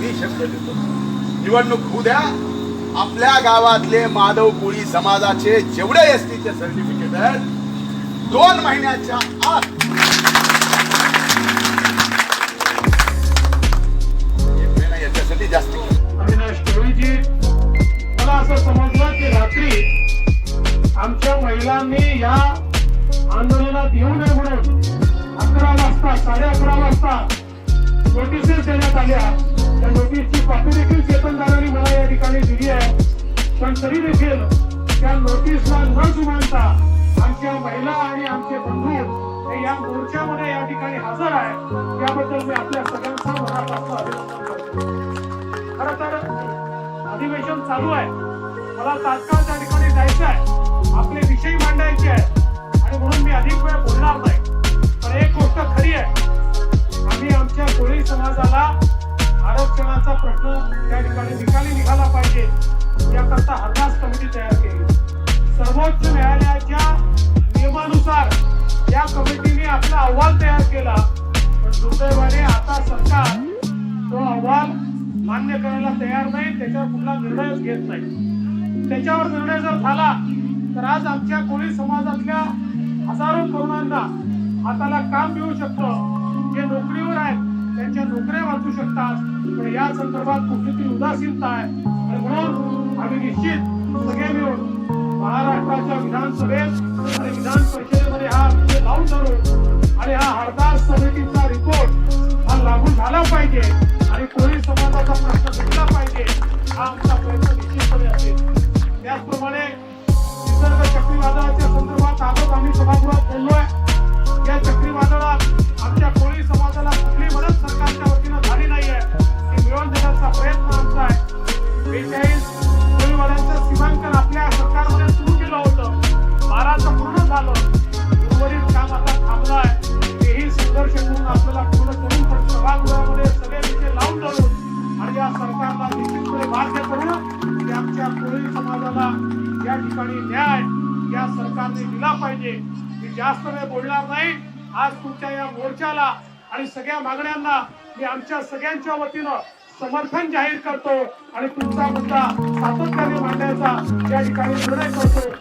निवडणूक होऊ द्या. आपल्या गावातले माधव कोळी समाजाचे जेवढे एस टीचे सर्टिफिकेट आहेत दोन महिन्याच्या आत याच्यासाठी जास्त अविनाश टोळीजी मला असं समजलं की रात्री आमच्या महिलांनी या आंदोलनात येऊ नये म्हणून अकरा वाजता साडे अकरा वाजता नोटिसेस देण्यात आल्या. त्या नोटीसची कॉपी देखील चेतनदारांनी मला या ठिकाणी दिली आहे. पण तरी देखील त्या नोटीसला न जुमानता आमच्या महिला आणि आमचे बंधू हे या मोर्चामध्ये या ठिकाणी हजर आहे त्याबद्दल मी आपल्या सगळ्यांचा मनापासून अभिनंदन करतो. खर तर अधिवेशन चालू आहे. मला तात्काळ त्या ठिकाणी जायचं आहे. आपले विषय मांडायचे आहे आणि म्हणून मी अधिक वेळ बोलणार नाही. पण एक गोष्ट खरी आहे. आम्ही आमच्या कोळी समाजाला आरक्षणाचा प्रश्न त्या ठिकाणी निकाली निघाला पाहिजे. याकरता हरदास कमिटी तयार केली. सर्वोच्च न्यायालयाच्या नियमानुसार या कमिटीने आपला अहवाल तयार केला. पण दुर्दैवाने आता सरकार तो अहवाल मान्य करायला तयार नाही त्याच्यावर कुठला निर्णयच घेत नाही. त्याच्यावर निर्णय जर झाला तर आज आमच्या कोळी समाजातल्या हजारो तरुणांना हाताला काम मिळू शकतं. जे नोकरीवर आहेत त्यांच्या नोकऱ्या वाचू शकतात. पण या संदर्भात कुठली उदासीनता आहे. आणि म्हणून आम्ही निश्चित सगळे मिळून महाराष्ट्राच्या विधानसभेत आणि विधान परिषदेमध्ये हा विषय लावून धरू. आणि हा हरदास समितीचा रिपोर्ट हा लागू झाला पाहिजे. आणि कोळी समाजाचा प्रश्न सुटला पाहिजे. हा कोळी समाजाला या ठिकाणी न्याय या सरकारने दिला पाहिजे. मी जास्त वेळ बोलणार नाही. आज तुमच्या या मोर्चाला आणि सगळ्या मागण्यांना मी आमच्या सगळ्यांच्या वतीनं समर्थन जाहीर करतो आणि तुमचा मुद्दा सातत्याने मांडायचा. या ठिकाणी निर्णय करतो